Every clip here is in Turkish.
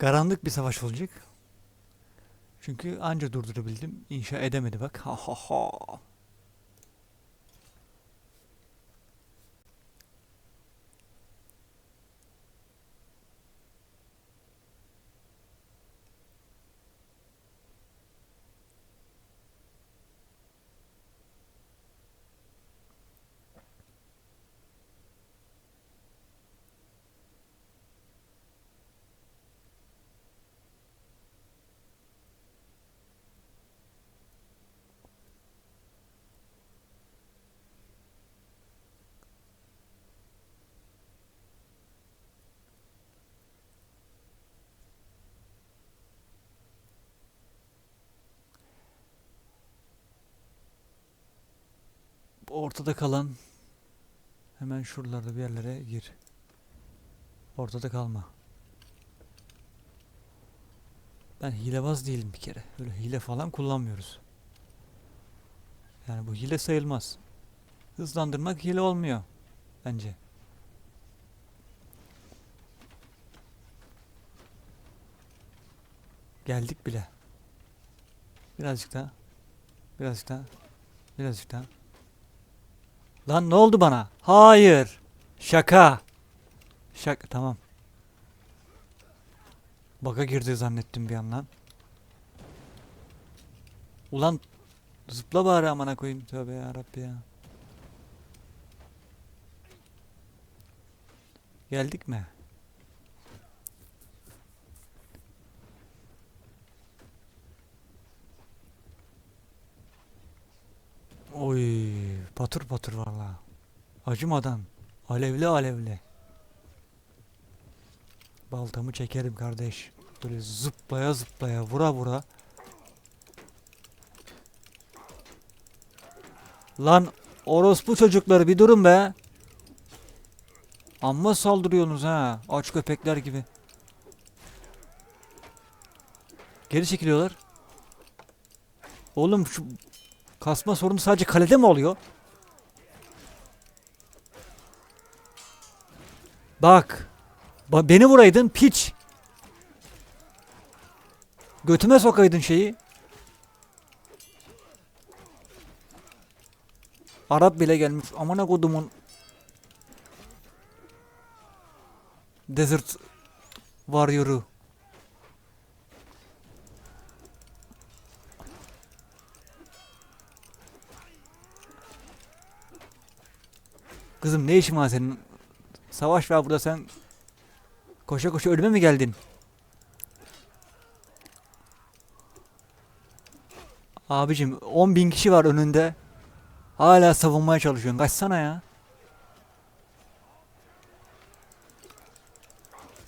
Karanlık bir savaş olacak. Çünkü anca durdurabildim. İnşa edemedi bak. Ha ha ha. Ortada kalan hemen şuralarda bir yerlere gir. Ortada kalma. Ben hilebaz değilim bir kere. Öyle hile falan kullanmıyoruz. Yani bu hile sayılmaz. Hızlandırmak hile olmuyor bence. Geldik bile. Birazcık daha. Birazcık daha. Birazcık daha. Lan ne oldu bana? Hayır. Şaka. Şaka tamam. Baka girdi zannettim bir yandan. Ulan zıpla bari amına koyayım tövbe ya Rabbi ya. Geldik mi? Oy patır patır valla. Acımadan. Alevli alevli. Baltamı çekerim kardeş. Böyle zıplaya zıplaya vura vura. Lan orospu çocukları bir durun be. Amma saldırıyorsunuz ha. Aç köpekler gibi. Geri çekiliyorlar. Oğlum şu kasma sorunu sadece kalede mi oluyor? Bak. Ba- beni vuraydın piç. Götüme sokaydın şeyi. Arap bile gelmiş. Amına kodumun. Desert Warrior'u. Kızım ne işin var senin? Savaş var burada sen koşa koşa ölüme mi geldin? Abicim 10 bin kişi var önünde. Hala savunmaya çalışıyorsun. Kaçsana ya.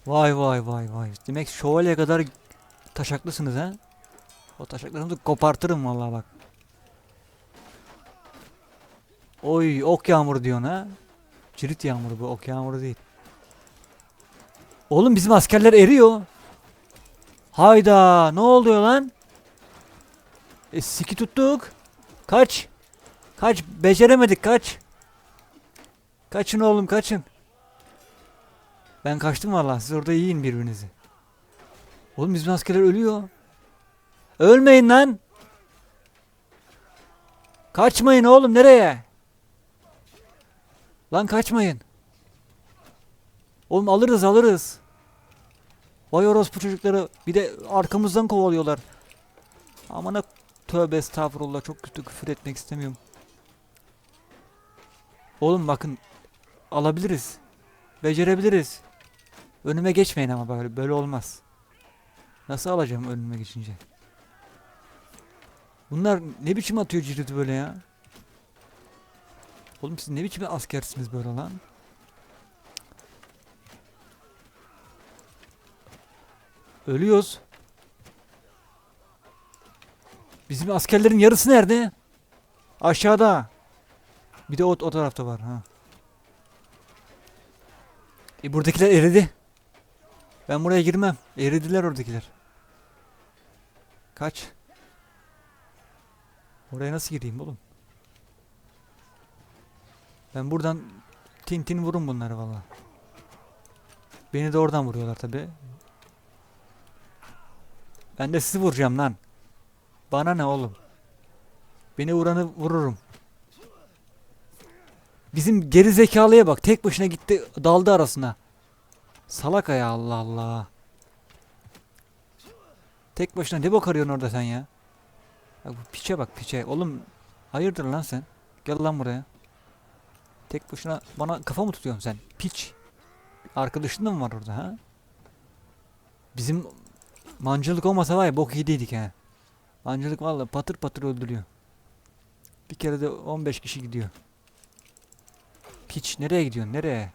Vay vay vay vay. Demek şövalye kadar taşaklısınız ha? O taşaklarınızı kopartırım vallahi bak. Oy ok yağmuru diyorsun ha? Cirit yağmuru bu ok yağmuru değil. Oğlum bizim askerler eriyor. Hayda ne oluyor lan? E siki tuttuk. Kaç. Kaç beceremedik kaç. Kaçın oğlum kaçın. Ben kaçtım vallahi siz orada yiyin birbirinizi. Oğlum bizim askerler ölüyor. Ölmeyin lan. Kaçmayın oğlum nereye? Lan kaçmayın. Oğlum alırız alırız. Vay orospu çocukları bir de arkamızdan kovalıyorlar. Amına tövbe estağfurullah çok kötü küfür etmek istemiyorum. Oğlum bakın alabiliriz. Becerebiliriz. Önüme geçmeyin ama böyle böyle olmaz. Nasıl alacağım önüme geçince? Bunlar ne biçim atıyor ciriti böyle ya? Oğlum siz ne biçim askersiniz böyle lan? Ölüyoruz. Bizim askerlerin yarısı nerede? Aşağıda. Bir de o, o tarafta var ha. E buradakiler eridi. Ben buraya girmem. Eridiler oradakiler. Kaç. Oraya nasıl gireyim oğlum? Ben buradan tin tin vurun bunları valla. Beni de oradan vuruyorlar tabi. Ben de sizi vuracağım lan. Bana ne oğlum? Beni vuranı vururum. Bizim geri zekalıya bak. Tek başına gitti daldı arasına. Salak ya Allah Allah. Tek başına ne bok arıyorsun orada sen ya? Bak piçe bak piçe. Oğlum hayırdır lan sen? Gel lan buraya. Tek başına bana kafa mı tutuyorsun sen? Piç. Arkadaşın da mı var orada ha? Bizim mancılık olmasa var ya bok yediydik ha. Mancılık vallahi patır patır öldürüyor. Bir kere de 15 kişi gidiyor. Piç nereye gidiyorsun nereye?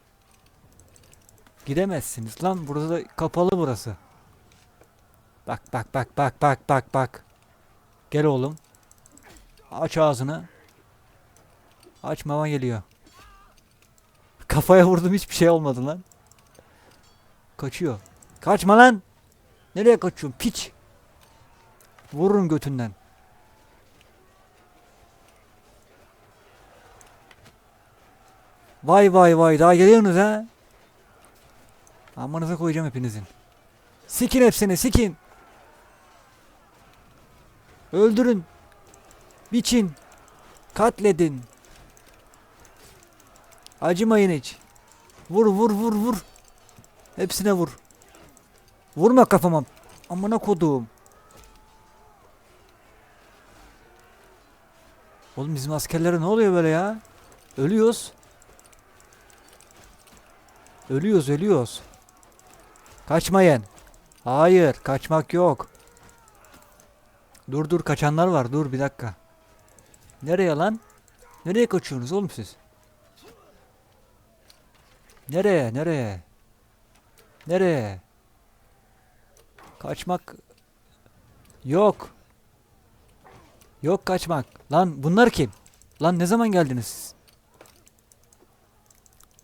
Gidemezsiniz lan burada da kapalı burası. Bak bak bak bak bak bak bak. Gel oğlum. Aç ağzını. Aç mama geliyor. Kafaya vurdum hiçbir şey olmadı lan. Kaçıyor. Kaçma lan. Nereye kaçıyorsun piç? Vururum götünden. Vay vay vay daha geliyorsunuz ha? Amanıza koyacağım hepinizin. Sikin hepsini sikin. Öldürün. Biçin. Katledin. Acımayın hiç. Vur vur vur vur. Hepsine vur. Vurma kafama. Amına koduğum. Oğlum bizim askerlere ne oluyor böyle ya? Ölüyoruz. Ölüyoruz ölüyoruz. Kaçmayın. Hayır kaçmak yok. Dur dur kaçanlar var dur bir dakika. Nereye lan? Nereye kaçıyorsunuz oğlum siz? Nereye nereye? Nereye? Kaçmak yok. Yok kaçmak. Lan bunlar kim? Lan ne zaman geldiniz?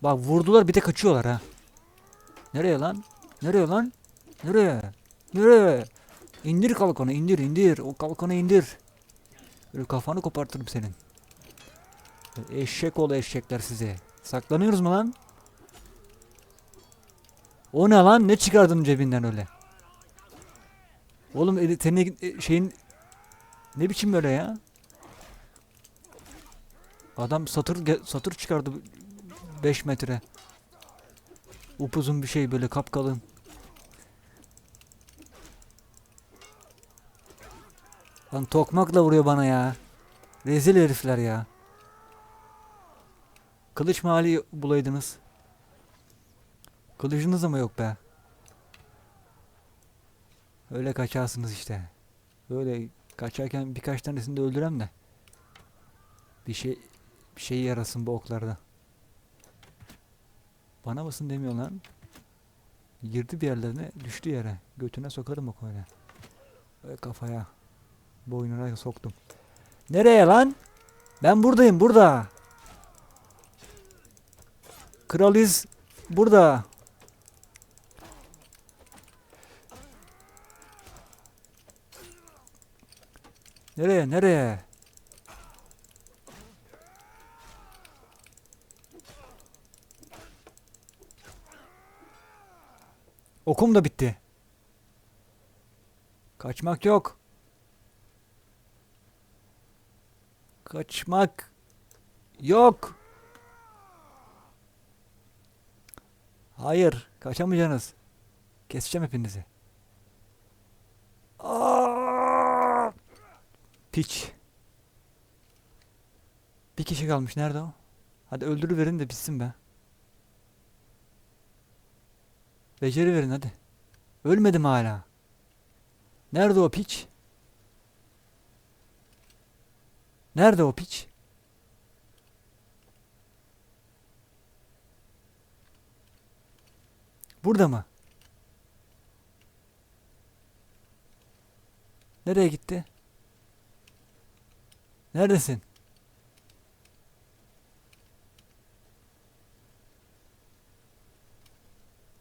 Bak vurdular bir de kaçıyorlar ha. Nereye lan? Nereye lan? Nereye? Nereye? İndir kalkanı indir indir. O kalkanı indir. Böyle kafanı kopartırım senin. Eşek ol eşekler size. Saklanıyoruz mu lan? O ne lan? Ne çıkardın cebinden öyle? Oğlum eli, e, şeyin ne biçim böyle ya? Adam satır satır çıkardı 5 metre. Upuzun bir şey böyle kapkalın. Lan tokmakla vuruyor bana ya. Rezil herifler ya. Kılıç mali bulaydınız. Kılıcınız ama yok be. Öyle kaçarsınız işte. Böyle kaçarken birkaç tanesini de öldürem de. Bir şey bir şey yarasın bu oklarda. Bana mısın demiyor lan. Girdi bir yerlerine düştü yere. Götüne sokarım o öyle. Öyle kafaya. Boynuna soktum. Nereye lan? Ben buradayım burada. Kraliz burada. Nereye nereye? Okum da bitti. Kaçmak yok. Kaçmak yok. Hayır, kaçamayacaksınız. Keseceğim hepinizi. Piç. Bir kişi kalmış. Nerede o? Hadi öldürüverin de bitsin be. Beceri verin hadi. Ölmedim hala. Nerede o piç? Nerede o piç? Burada mı? Nereye gitti? Neredesin?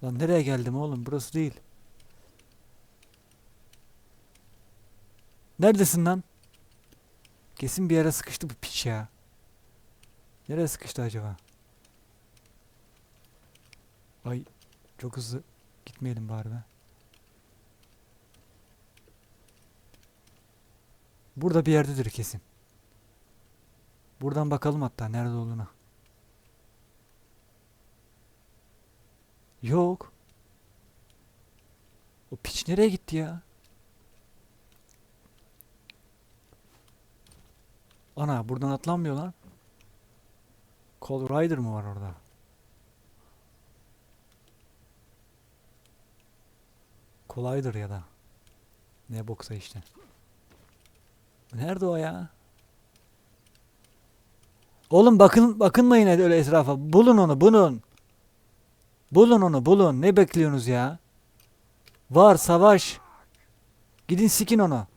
Lan nereye geldim oğlum? Burası değil. Neredesin lan? Kesin bir yere sıkıştı bu piç ya. Nereye sıkıştı acaba? Ay çok hızlı gitmeyelim bari be. Burada bir yerdedir kesin. Buradan bakalım hatta nerede olduğuna. Yok. O piç nereye gitti ya? Ana buradan atlanmıyor lan. Call Rider mı var orada? Kolaydır ya da. Ne boksa işte. Nerede o ya? Oğlum bakın bakınmayın öyle etrafa. Bulun onu, bulun. Bulun onu, bulun. Ne bekliyorsunuz ya? Var savaş. Gidin sikin onu.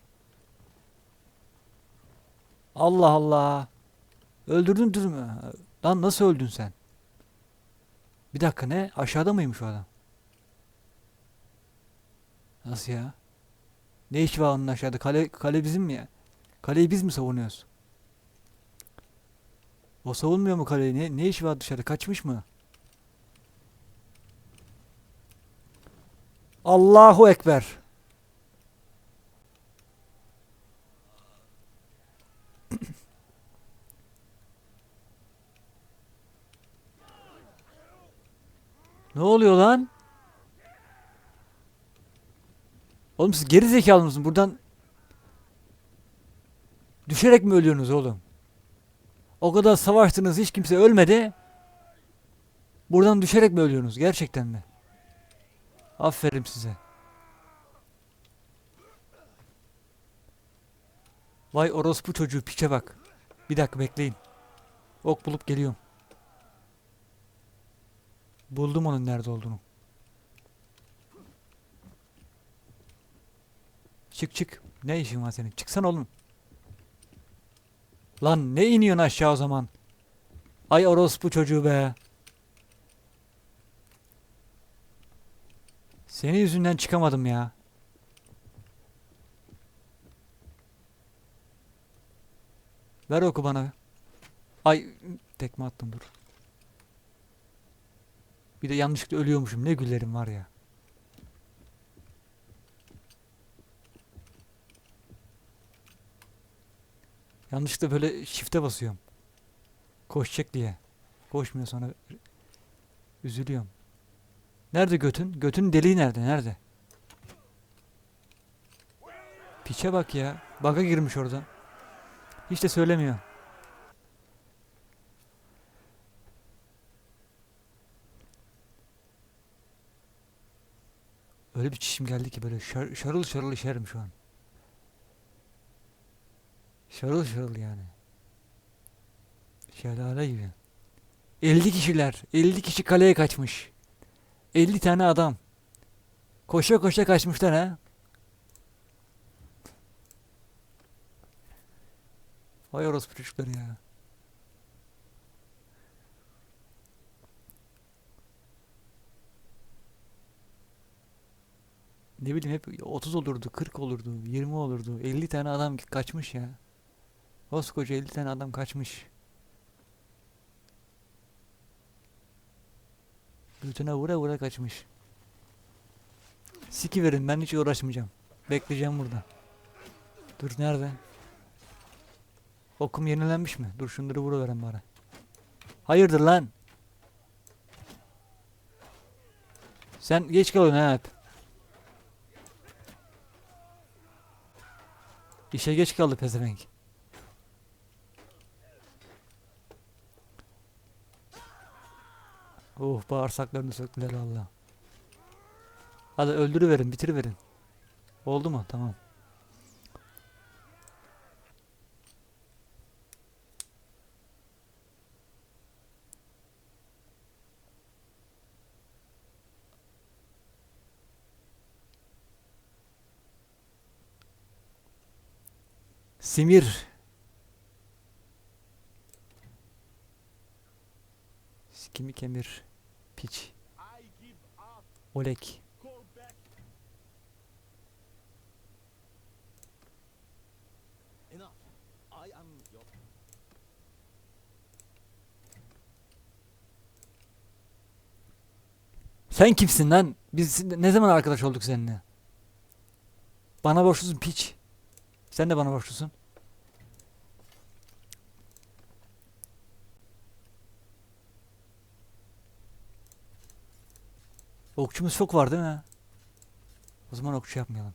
Allah Allah. Öldürdün düz mü? Lan nasıl öldün sen? Bir dakika ne? Aşağıda mıymış o adam? Nasıl ya? Ne iş var onun aşağıda? Kale, kale bizim mi ya? Kaleyi biz mi savunuyoruz? O savunmuyor mu kaleyi? Ne, ne iş var dışarıda? Kaçmış mı? Allahu Ekber. Ne oluyor lan? Oğlum siz geri zekalı mısınız? Buradan düşerek mi ölüyorsunuz oğlum? O kadar savaştınız hiç kimse ölmedi. Buradan düşerek mi ölüyorsunuz? Gerçekten mi? Aferin size. Vay orospu çocuğu piçe bak. Bir dakika bekleyin. Ok bulup geliyorum. Buldum onun nerede olduğunu. Çık çık. Ne işin var senin? Çıksana oğlum. Lan ne iniyorsun aşağı o zaman? Ay orospu çocuğu be. Senin yüzünden çıkamadım ya. Ver oku bana. Ay tekme attım dur. Bir de yanlışlıkla ölüyormuşum. Ne güllerim var ya. Yanlışlıkla böyle shift'e basıyorum. Koşacak diye. Koşmuyor sonra üzülüyorum. Nerede götün? Götün deliği nerede? Nerede? Piçe bak ya. Baga girmiş oradan. Hiç de söylemiyor. Öyle bir çişim geldi ki böyle şar- şarıl şarıl işerim şu an. Şarıl şarıl yani. Şelale gibi. 50 kişiler. 50 kişi kaleye kaçmış. 50 tane adam. Koşa koşa kaçmışlar ha. Vay orospu çocukları ya. Ne bileyim hep 30 olurdu, 40 olurdu, 20 olurdu. 50 tane adam kaçmış ya. Koskoca 50 tane adam kaçmış. Götüne vura vura kaçmış. Siki verin ben hiç uğraşmayacağım. Bekleyeceğim burada. Dur nerede? Okum yenilenmiş mi? Dur şunları vuruveren bari. Hayırdır lan? Sen geç kalıyorsun ha hep. İşe geç kaldı pezevenk. Oh bağırsaklarını söktüler valla. Hadi öldürüverin bitiriverin. Oldu mu? Tamam. Simir. Sikimi kemir. Piç. Olek. Sen kimsin lan? Biz ne zaman arkadaş olduk seninle? Bana borçlusun piç. Sen de bana borçlusun. Okçumuz çok var değil mi? O zaman okçu yapmayalım.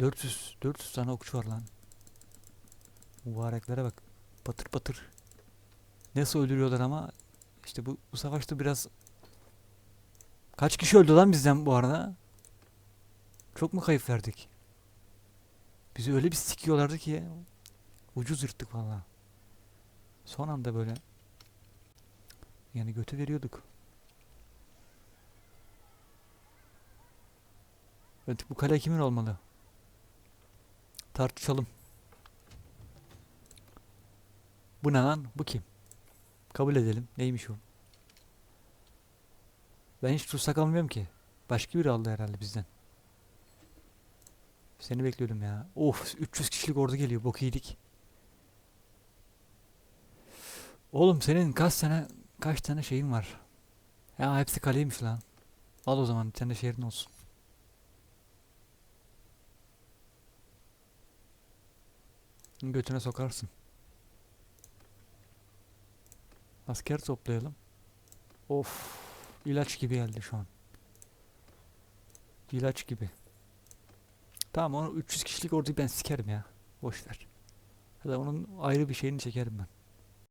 400 400 tane okçu var lan. Mübareklere bak. Patır patır. Nasıl öldürüyorlar ama işte bu, bu savaşta biraz Kaç kişi öldü lan bizden bu arada? Çok mu kayıp verdik? Bizi öyle bir sikiyorlardı ki ucuz yırttık valla. Son anda böyle yani götü veriyorduk. Evet bu kale kimin olmalı? Tartışalım. Bu ne lan? Bu kim? Kabul edelim. Neymiş o? Ben hiç tutsak almıyorum ki. Başka biri aldı herhalde bizden. Seni bekliyordum ya. Of 300 kişilik ordu geliyor. Bok yedik. Oğlum senin kaç tane kaç tane şeyin var? Ya hepsi kaleymiş lan. Al o zaman bir tane şehrin olsun. Götüne sokarsın. Asker toplayalım. Of. ilaç gibi geldi şu an. İlaç gibi. Tamam onu 300 kişilik orduyu ben sikerim ya. Boş ver. Ya da onun ayrı bir şeyini çekerim ben.